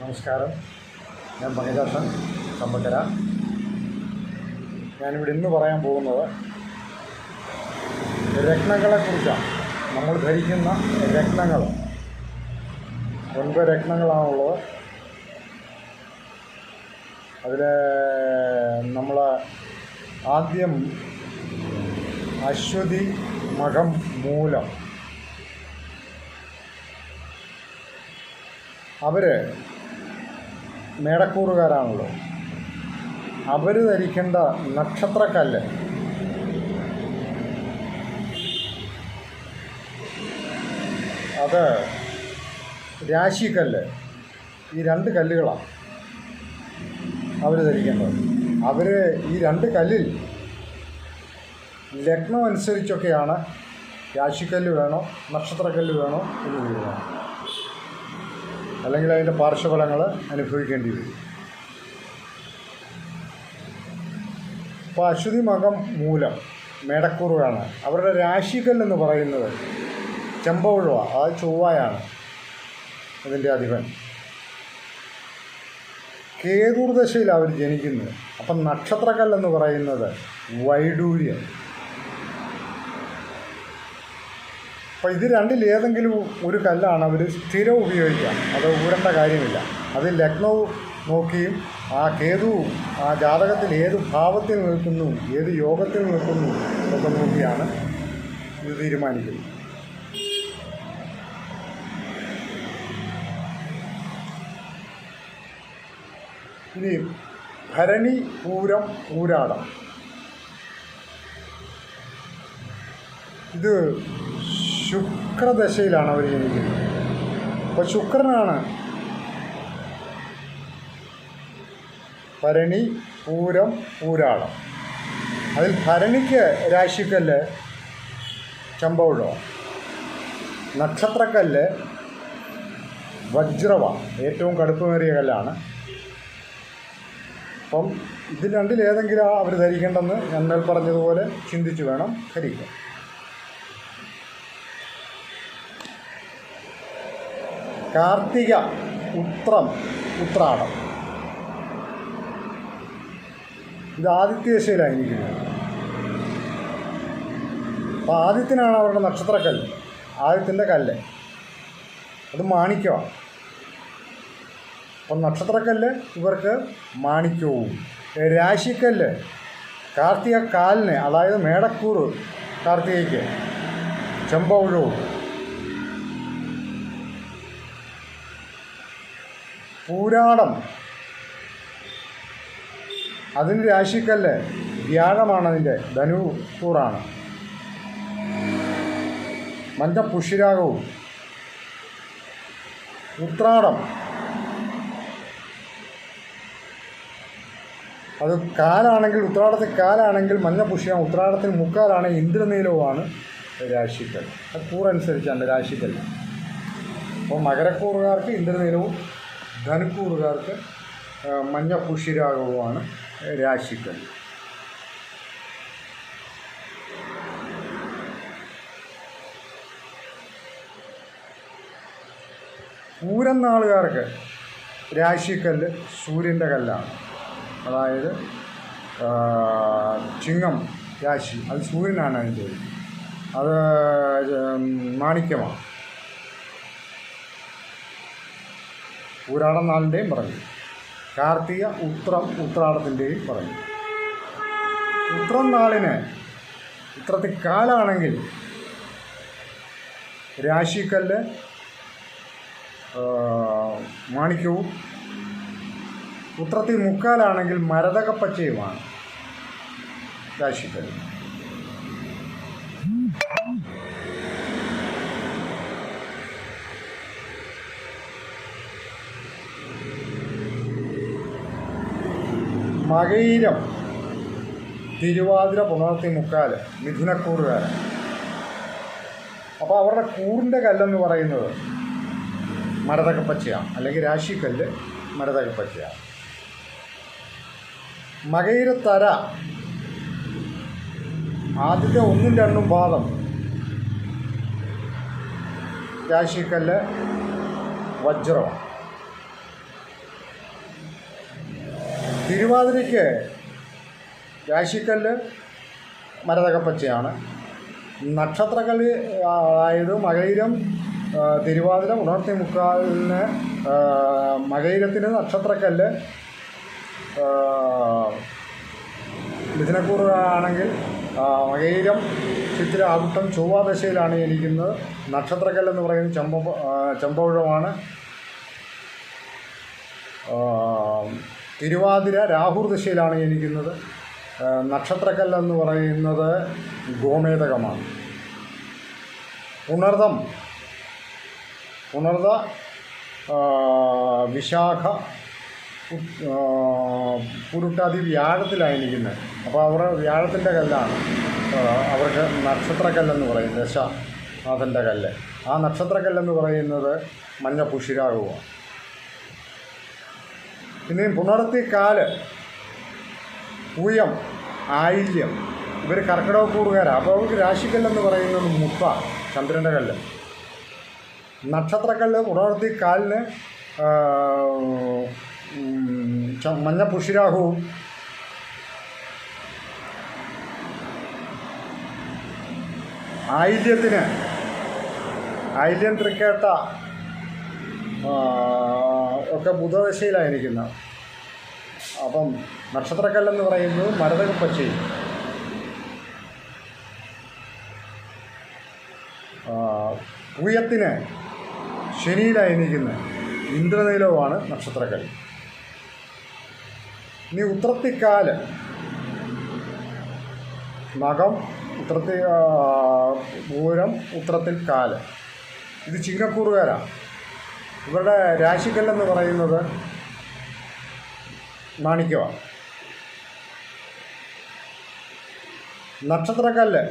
നമസ്കാരം. ഞാൻ മണിദാസൻ സമ്പക്കര ഞാനിവിടെ ഇന്ന് പറയാൻ പോകുന്നത് രത്നങ്ങളെക്കുറിച്ചാണ്. നമ്മൾ ധരിക്കുന്ന രത്നങ്ങൾ. ഒൻപത് രത്നങ്ങളാണുള്ളത്. അതിൽ നമ്മൾ ആദ്യം അശ്വതി മകം മൂലം. അവർ മേടക്കൂറുകാരാണല്ലോ. അവർ ധരിക്കേണ്ട നക്ഷത്രക്കല്ല്. അത് രാശിക്കല്ല്. ഈ രണ്ട് കല്ലുകളാണ് അവർ ധരിക്കേണ്ടത്. അവർ ഈ രണ്ട് കല്ലിൽ ലഗ്നം അനുസരിച്ചൊക്കെയാണ് രാശിക്കല്ല് വേണോ നക്ഷത്രക്കല്ല് വേണോ എന്ന് തീരുമാനം. അല്ലെങ്കിൽ അതിന്റെ പാർശ്വഫലങ്ങൾ അനുഭവിക്കേണ്ടി വരും. അപ്പോൾ അശ്വതി മകം മൂലം മേടക്കുറുവാണ് അവരുടെ രാശിക്കല്ലെന്ന് പറയുന്നത് ചെമ്പവിഴുവ അത് ചൊവ്വായാണ് അതിന്റെ അധിപൻ. കേതുർദശയിൽ അവർ ജനിക്കുന്നത്. അപ്പം നക്ഷത്രക്കല്ലെന്ന് പറയുന്നത് വൈഡൂര്യം. അപ്പോൾ ഇത് രണ്ടിൽ ഏതെങ്കിലും ഒരു കല്ലാണ് അവർ സ്ഥിരം ഉപയോഗിക്കുക. അത് ഊരേണ്ട കാര്യമില്ല. അത് ലഗ്നൗ നോക്കിയും ആ കേതു ആ ജാതകത്തിൽ ഏത് ഭാവത്തിൽ നിൽക്കുന്നു ഏത് യോഗത്തിൽ നിൽക്കുന്നു എന്നൊക്കെ നോക്കിയാണ് ഇത് തീരുമാനിക്കുന്നത്. ഇനി ഭരണി പൂരം പൂരാടം ഇത് ശുക്രദശയിലാണ് അവർ ജനിക്കുന്നത്. അപ്പോൾ ശുക്രനാണ്. ഭരണി പൂരം പൂരാളം അതിൽ ഭരണിക്ക് രാശിക്കല്ല് ചമ്പൗഴം നക്ഷത്രക്കല്ല് വജ്രവ ഏറ്റവും കടുപ്പമേറിയ കല്ലാണ്. അപ്പം ഇതിൽ രണ്ടിലേതെങ്കിലും അവർ ധരിക്കേണ്ടെന്ന് ഞാൻ മേൽ പറഞ്ഞതുപോലെ ചിന്തിച്ചു വേണം ധരിക്കാൻ. കാർത്തിക ഉത്രം ഉത്രാടം ഇത് ആദിത്യദശയിലായിരിക്കുന്നത് അപ്പോൾ ആദിത്യനാണ് അവരുടെ നക്ഷത്രക്കല്ല്. ആദിത്യന്റെ കല്ല്. അത് മാണിക്യമാണ് അപ്പം നക്ഷത്രക്കല്ല് ഇവർക്ക് മാണിക്യവും. രാശിക്കല്ല് കാർത്തിക കാലിന് അതായത് മേടക്കൂറ് കാർത്തികയ്ക്ക് ചെമ്പൗഴവും. പൂരാടം. അതിന്റെ രാശിക്കല്ല് വ്യാഴമാണ് അതിന്റെ ധനു കൂറാണ്. മഞ്ഞ പുഷിരാഗവും ഉത്രാടം. അത് കാലാണെങ്കിൽ ഉത്രാടത്തിൽ കാലാണെങ്കിൽ മഞ്ഞ പുഷിയാണ് ഉത്രാടത്തിൽ മുക്കാലാണെങ്കിൽ ഇന്ദ്രനീലവുമാണ് രാശിക്കൽ അത് കൂറനുസരിച്ചാണ് രാശിക്കൽ അപ്പോൾ മകരക്കൂറുകാർക്ക് ഇന്ദ്രനീലവും ധനുക്കൂറുകാർക്ക് മഞ്ഞ പുഷിരാഗവുമാണ് രാശിക്കൽ പൂരം നാളുകാർക്ക് രാശിക്കല്ല് സൂര്യന്റെ കല്ലാണ്. അതായത് ചിങ്ങം രാശി അത് സൂര്യനാണ് അതിന്റെ. അത് മാണിക്യമാണ്. പൂരാടം നാളിന്റെയും പറഞ്ഞു. കാർത്തിക ഉത്രം ഉത്രാടത്തിന്റെയും പറഞ്ഞു. ഉത്രം നാളിന് ഉത്രത്തിൽ കാലാണെങ്കിൽ രാശിക്കല്ല് മാണിക്യവും ഉത്രത്തിൽ മുക്കാലാണെങ്കിൽ മരതകപ്പച്ചയുമാണ് രാശിക്കല്ല്. മകയിരം. തിരുവാതിര പുണർത്തി മുക്കാൽ മിഥുനക്കൂറുകാരൻ. അപ്പോൾ അവരുടെ കൂറിന്റെ കല്ലെന്ന് പറയുന്നത് മരതകപ്പച്ചയാണ് അല്ലെങ്കിൽ രാശിക്കല്ല് മരതകപ്പച്ചയാണ് മകയിരത്തര. ആദ്യത്തെ ഒന്നും രണ്ടും പാദം. രാശിക്കല്ല് വജ്രം തിരുവാതിരയ്ക്ക് രാശിക്കല്ല് മരതകപ്പച്ചയാണ്. നക്ഷത്രകളി അതായത് മകയിരം തിരുവാതിര ഉണർത്തി മുക്കാലിന് മകയിരത്തിന് നക്ഷത്രക്കല്ല് ആ, മകയിരം ചിത്തിര ആകുട്ടം ചൊവ്വാദശയിലാണ് ദശയിലാണ് ജനിക്കുന്നത്. നക്ഷത്രക്കല്ലെന്ന് പറയുന്നത് ചെമ്പ ചെമ്പഴമാണ് തിരുവാതിര രാഹുർ ദിശയിലാണ് ജനിക്കുന്നത്. നക്ഷത്രക്കല്ലെന്ന് പറയുന്നത് ഗോമേതകമാണ്. ഉണർദം ഉണർദ വിശാഖ പുരുട്ടാതി വ്യാഴത്തിലാണ് ഇരിക്കുന്നത് അപ്പോൾ അവർ വ്യാഴത്തിന്റെ കല്ലാണ് അവർക്ക് നക്ഷത്രക്കല്ലെന്ന് പറയും ദശനാഥന്റെ കല്ല്. ആ നക്ഷത്രക്കല്ലെന്ന് പറയുന്നത് മഞ്ഞ പുഷിരാകുവാണ് ഇനിയും പുണർത്തി കാൽ. പൂയം ആയില്യം. ഇവർ കർക്കിടക കൂടുകാരാണ് അപ്പോൾ അവർക്ക് രാശിക്കല്ലെന്ന് പറയുന്നത് മുട്ട ചന്ദ്രന്റെ കല്ല്. നക്ഷത്രക്കല്ല് പുണർത്തി കാലിന് മഞ്ഞ പുഷിരാഹുവും. ആയില്യത്തിന് ആയില്യം തൃക്കേട്ട ഒക്കെ ബുധദശയിലായിരിക്കുന്നത് അപ്പം നക്ഷത്രക്കല്ലെന്ന് പറയുന്നത് മരതകപ്പച്ചയും ആ, പൂയത്തിന് ശനിയിലായിരിക്കുന്ന ഇന്ദ്രനീലവുമാണ് നക്ഷത്രക്കല്ല് ഇനി ഉത്രത്തിക്കാൽ. നഖം ഉത്രത്തി പൂരം ഉത്രത്തിൽ കാൽ ഇത് ചിങ്ങക്കൂറുകാരാണ് ഇവരുടെ രാശിക്കല്ലെന്ന് പറയുന്നത് മാണിക്യമാണ് നക്ഷത്രക്കല്ല്.